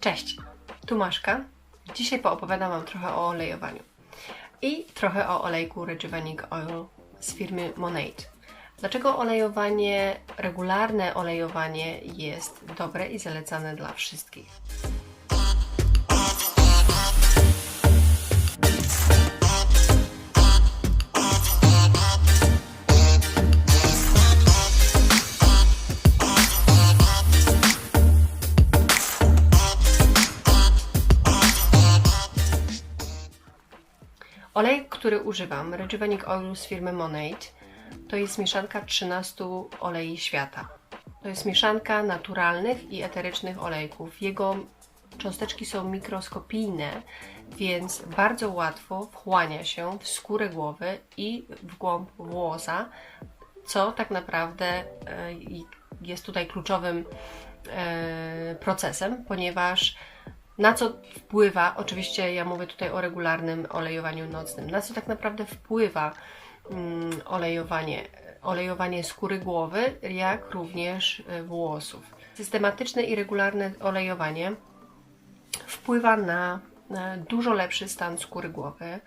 Cześć, tu Maszka. Dzisiaj poopowiadam Wam trochę o olejowaniu i trochę o olejku Rejuvening Oil z firmy Monate. Dlaczego olejowanie, regularne olejowanie jest dobre i zalecane dla wszystkich? Który używam, Rejuvening Oil z firmy Monate, to jest mieszanka 13 olei świata. To jest mieszanka naturalnych i eterycznych olejków. Jego cząsteczki są mikroskopijne, więc bardzo łatwo wchłania się w skórę głowy i w głąb włosa, co tak naprawdę e, jest tutaj kluczowym e, procesem, ponieważ na co wpływa, oczywiście ja mówię tutaj o regularnym olejowaniu nocnym, na co tak naprawdę wpływa mm, olejowanie, olejowanie skóry głowy, jak również y, włosów. Systematyczne i regularne olejowanie wpływa na, na dużo lepszy stan skóry głowy,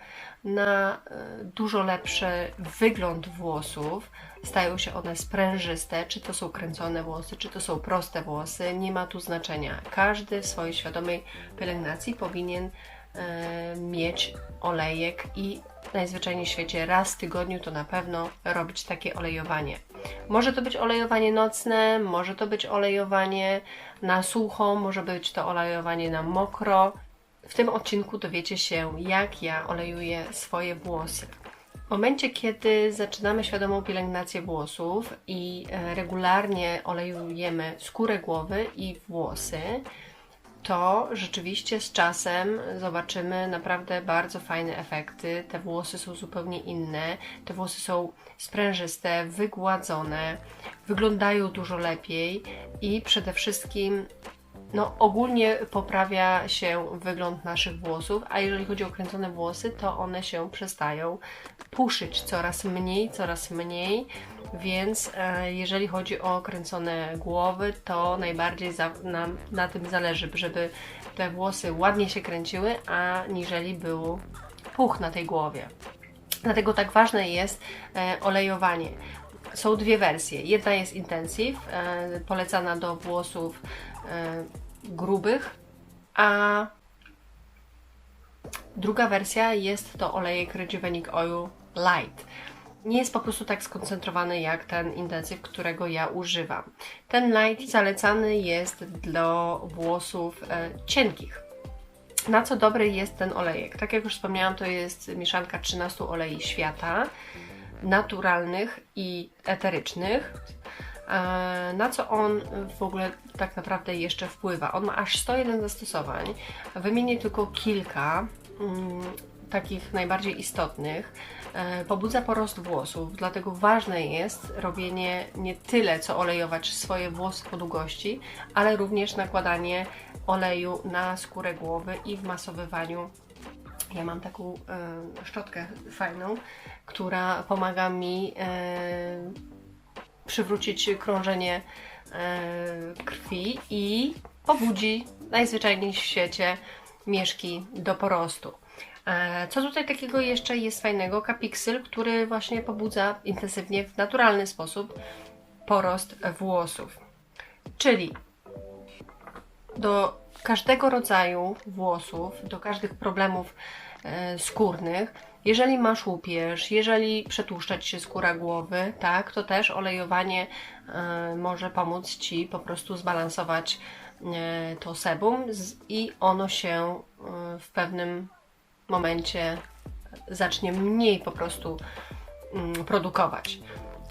na y, dużo lepszy wygląd włosów. Stają się one sprężyste, czy to są kręcone włosy, czy to są proste włosy, nie ma tu znaczenia. Każdy w swojej świadomej pielęgnacji powinien e, mieć olejek i najzwyczajniej w świecie raz w tygodniu to na pewno robić takie olejowanie. Może to być olejowanie nocne, może to być olejowanie na sucho, może być to olejowanie na mokro. W tym odcinku dowiecie się, jak ja olejuję swoje włosy. W momencie, kiedy zaczynamy świadomą pielęgnację włosów i e, regularnie olejujemy skórę głowy i włosy, to rzeczywiście z czasem zobaczymy naprawdę bardzo fajne efekty. Te włosy są zupełnie inne, te włosy są sprężyste, wygładzone, wyglądają dużo lepiej i przede wszystkim no, ogólnie poprawia się wygląd naszych włosów, a jeżeli chodzi o kręcone włosy, to one się przestają puszyć coraz mniej, coraz mniej, więc e, jeżeli chodzi o kręcone głowy, to najbardziej za, nam na tym zależy, żeby te włosy ładnie się kręciły, aniżeli był puch na tej głowie. Dlatego tak ważne jest e, olejowanie. Są dwie wersje. Jedna jest intensive, e, polecana do włosów e, grubych, a druga wersja jest to olejek Rejuvening Oil Light. Nie jest po prostu tak skoncentrowany jak ten intensyw, którego ja używam. Ten light zalecany jest dla włosów e, cienkich. Na co dobry jest ten olejek? Tak jak już wspomniałam, to jest mieszanka 13 olei świata, naturalnych i eterycznych. E, na co on w ogóle tak naprawdę jeszcze wpływa? On ma aż 101 zastosowań. Wymienię tylko kilka mm, takich najbardziej istotnych. E, pobudza porost włosów, dlatego ważne jest robienie nie tyle, co olejować swoje włosy po długości, ale również nakładanie oleju na skórę głowy i w masowywaniu ja mam taką e, szczotkę fajną, która pomaga mi e, przywrócić krążenie e, krwi i pobudzi najzwyczajniej w świecie mieszki do porostu. E, co tutaj takiego jeszcze jest fajnego? Kapiksyl, który właśnie pobudza intensywnie w naturalny sposób porost włosów. Czyli do każdego rodzaju włosów, do każdych problemów skórnych, jeżeli masz łupież, jeżeli przetłuszczać się skóra głowy, tak, to też olejowanie e, może pomóc Ci po prostu zbalansować e, to sebum i ono się e, w pewnym momencie zacznie mniej po prostu mm, produkować.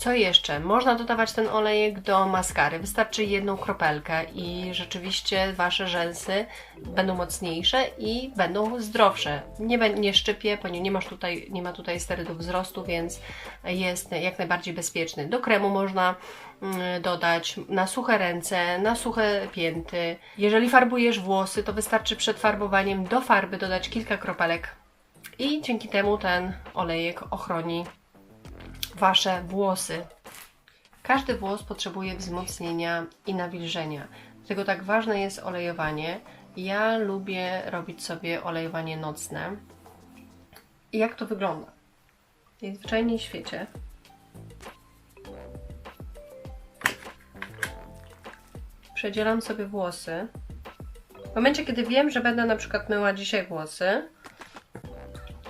Co jeszcze? Można dodawać ten olejek do maskary. Wystarczy jedną kropelkę i rzeczywiście Wasze rzęsy będą mocniejsze i będą zdrowsze. Nie, nie szczypie, ponieważ nie, masz tutaj, nie ma tutaj sterydów wzrostu, więc jest jak najbardziej bezpieczny. Do kremu można mm, dodać na suche ręce, na suche pięty. Jeżeli farbujesz włosy, to wystarczy przed farbowaniem do farby dodać kilka kropelek i dzięki temu ten olejek ochroni Wasze włosy. Każdy włos potrzebuje wzmocnienia i nawilżenia. Dlatego tak ważne jest olejowanie. Ja lubię robić sobie olejowanie nocne. I jak to wygląda? Najzwyczajniej w świecie przedzielam sobie włosy. W momencie, kiedy wiem, że będę na przykład myła dzisiaj włosy,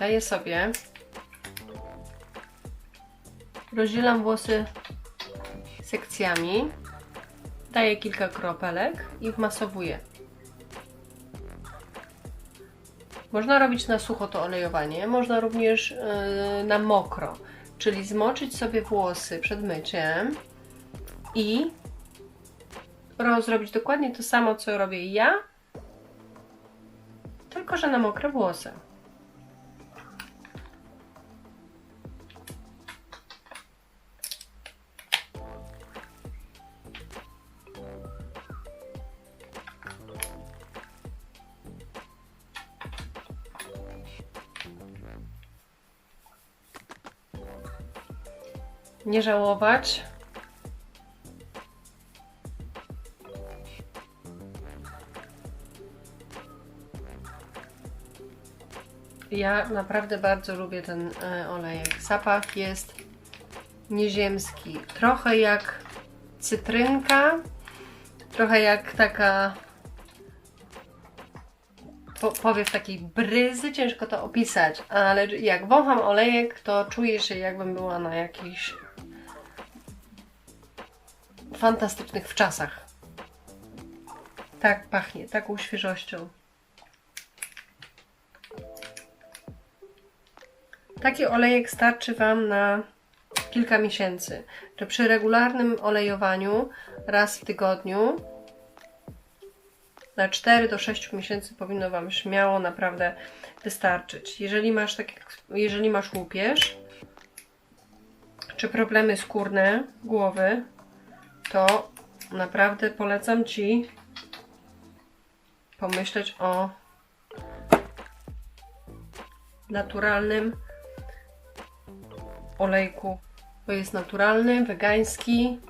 daję sobie, rozdzielam włosy sekcjami, daję kilka kropelek i wmasowuję. Można robić na sucho to olejowanie, można również yy, na mokro, czyli zmoczyć sobie włosy przed myciem i zrobić dokładnie to samo, co robię ja, tylko że na mokre włosy. Nie żałować. Ja naprawdę bardzo lubię ten e, olejek. Zapach jest nieziemski. Trochę jak cytrynka, trochę jak taka po, powiew takiej bryzy, ciężko to opisać, ale jak wącham olejek, to czuję się jakbym była na jakichś fantastycznych wczasach. Tak pachnie, taką świeżością. Taki olejek starczy Wam na kilka miesięcy. Że przy regularnym olejowaniu raz w tygodniu na 4 do 6 miesięcy powinno Wam śmiało naprawdę wystarczyć. Jeżeli masz, tak, jeżeli masz łupież czy problemy skórne głowy, to naprawdę polecam Ci pomyśleć o naturalnym olejku. To jest naturalny, wegański,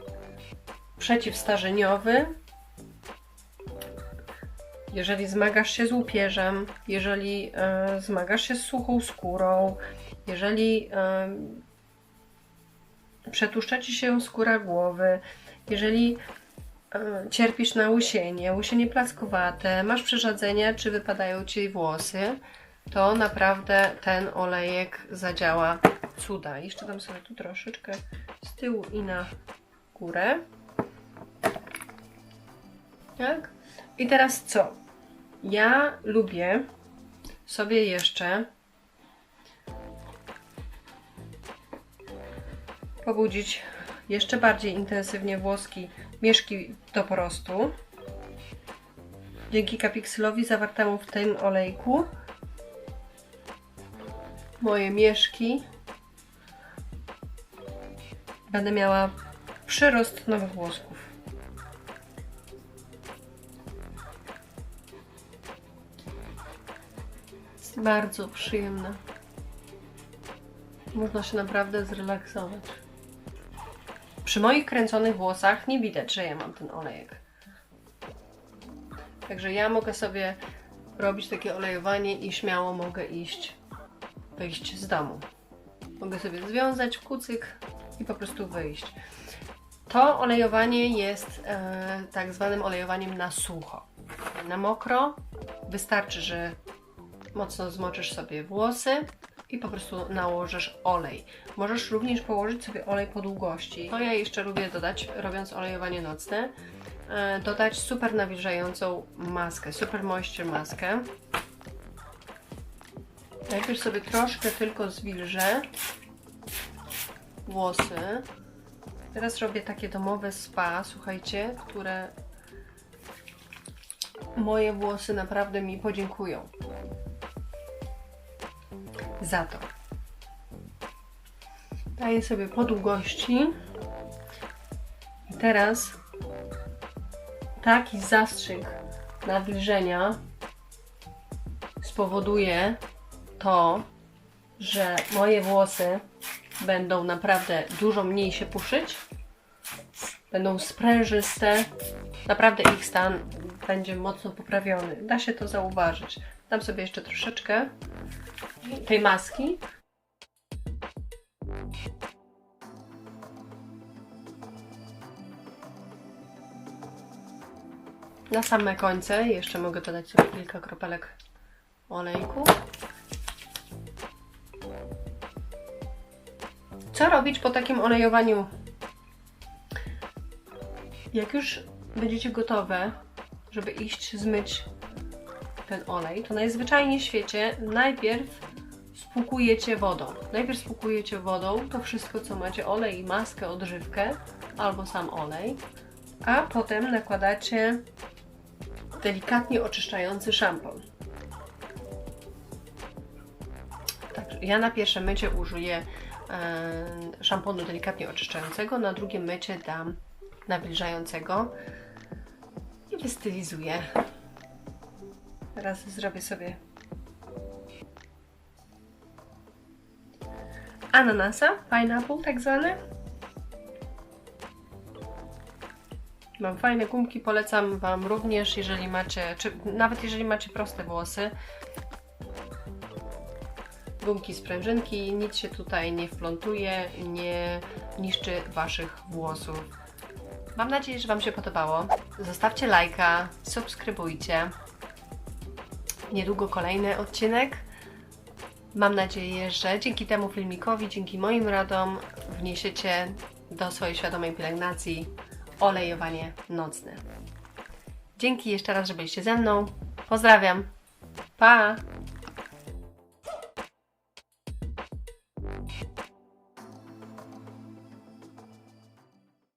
przeciwstarzeniowy. Jeżeli zmagasz się z łupieżem, jeżeli e, zmagasz się z suchą skórą, jeżeli e, przetłuszcza Ci się skóra głowy, jeżeli e, cierpisz na łysienie, łysienie plackowate, masz przerzadzenia, czy wypadają Ci włosy, to naprawdę ten olejek zadziała cuda. Jeszcze dam sobie tu troszeczkę z tyłu i na górę. Tak? I teraz co? Ja lubię sobie jeszcze pobudzić jeszcze bardziej intensywnie włoski mieszki do porostu. Dzięki kapiksylowi zawartemu w tym olejku moje mieszki będę miała przyrost nowych włosków. Jest bardzo przyjemne. Można się naprawdę zrelaksować. Przy moich kręconych włosach nie widać, że ja mam ten olejek. Także ja mogę sobie robić takie olejowanie i śmiało mogę iść, wyjść z domu. Mogę sobie związać kucyk i po prostu wyjść. To olejowanie jest e, tak zwanym olejowaniem na sucho. Na mokro wystarczy, że mocno zmoczysz sobie włosy i po prostu nałożysz olej. Możesz również położyć sobie olej po długości. To ja jeszcze lubię dodać, robiąc olejowanie nocne, e, dodać super nawilżającą maskę, super moisture maskę. Najpierw sobie troszkę tylko zwilżę włosy. Teraz robię takie domowe spa, słuchajcie, które moje włosy naprawdę mi podziękują za to. Daję sobie po długości. I teraz taki zastrzyk nawilżenia spowoduje to, że moje włosy będą naprawdę dużo mniej się puszyć, będą sprężyste naprawdę ich stan będzie mocno poprawiony. Da się to zauważyć. Dam sobie jeszcze troszeczkę tej maski. Na same końce jeszcze mogę dodać sobie kilka kropelek olejku. Co robić po takim olejowaniu? Jak już będziecie gotowe, żeby iść zmyć ten olej, to najzwyczajniej w świecie najpierw spłukujecie wodą. Najpierw spłukujecie wodą to wszystko, co macie, olej, maskę, odżywkę albo sam olej, a potem nakładacie delikatnie oczyszczający szampon. Także ja na pierwsze mycie użyję e, szamponu delikatnie oczyszczającego, na drugie mycie dam nawilżającego i wystylizuję. Teraz zrobię sobie ananasa, pineapple tak zwany. Mam fajne gumki, polecam Wam również, jeżeli macie, czy nawet jeżeli macie proste włosy. Gumki sprężynki, nic się tutaj nie wplątuje, nie niszczy Waszych włosów. Mam nadzieję, że Wam się podobało. Zostawcie lajka, subskrybujcie. Niedługo kolejny odcinek. Mam nadzieję, że dzięki temu filmikowi, dzięki moim radom wniesiecie do swojej świadomej pielęgnacji olejowanie nocne. Dzięki jeszcze raz, że byliście ze mną. Pozdrawiam. Pa!